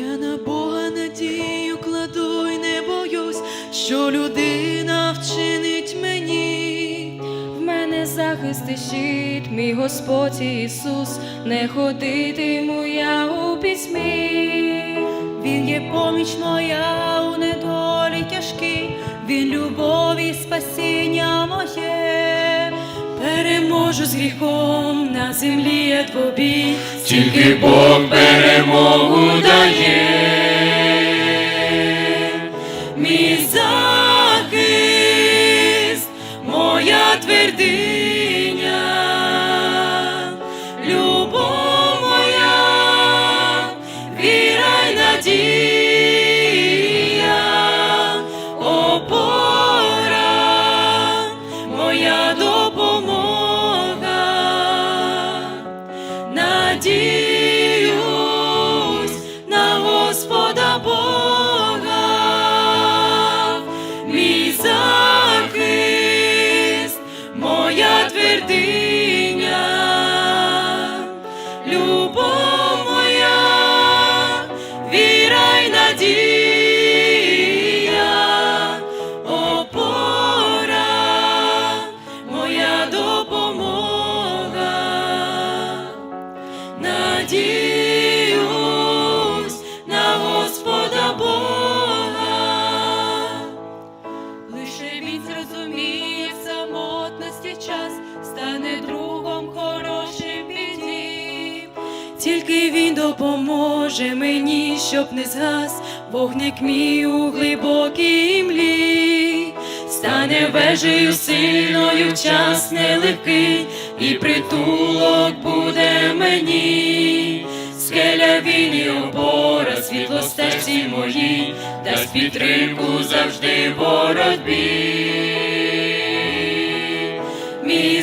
Я на Бога надію кладу й не боюсь, що людина вчинить мені. В мене захист і щит, мій Господь Ісус, не ходитиму я у пітьмі. Він є поміч моя у недолі тяжкій, він любові спасіння моє. Переможу з гріхом на землі я двобій, Тільки Бог перемогу дає. мій Тільки він допоможе мені, щоб не згас вогник мій у глибокій млі, стане вежею сильною час нелегкий, і притулок буде мені, скеля він і опора, світло стежці мої, дасть підтримку завжди боротьбі. Мій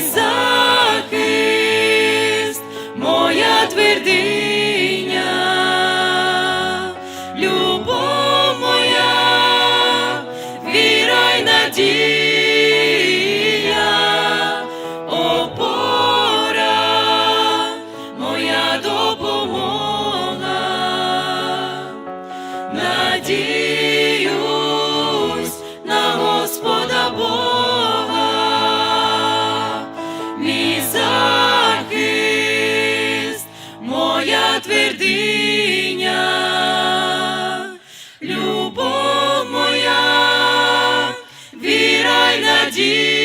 твердиня, любов моя, віра й надія.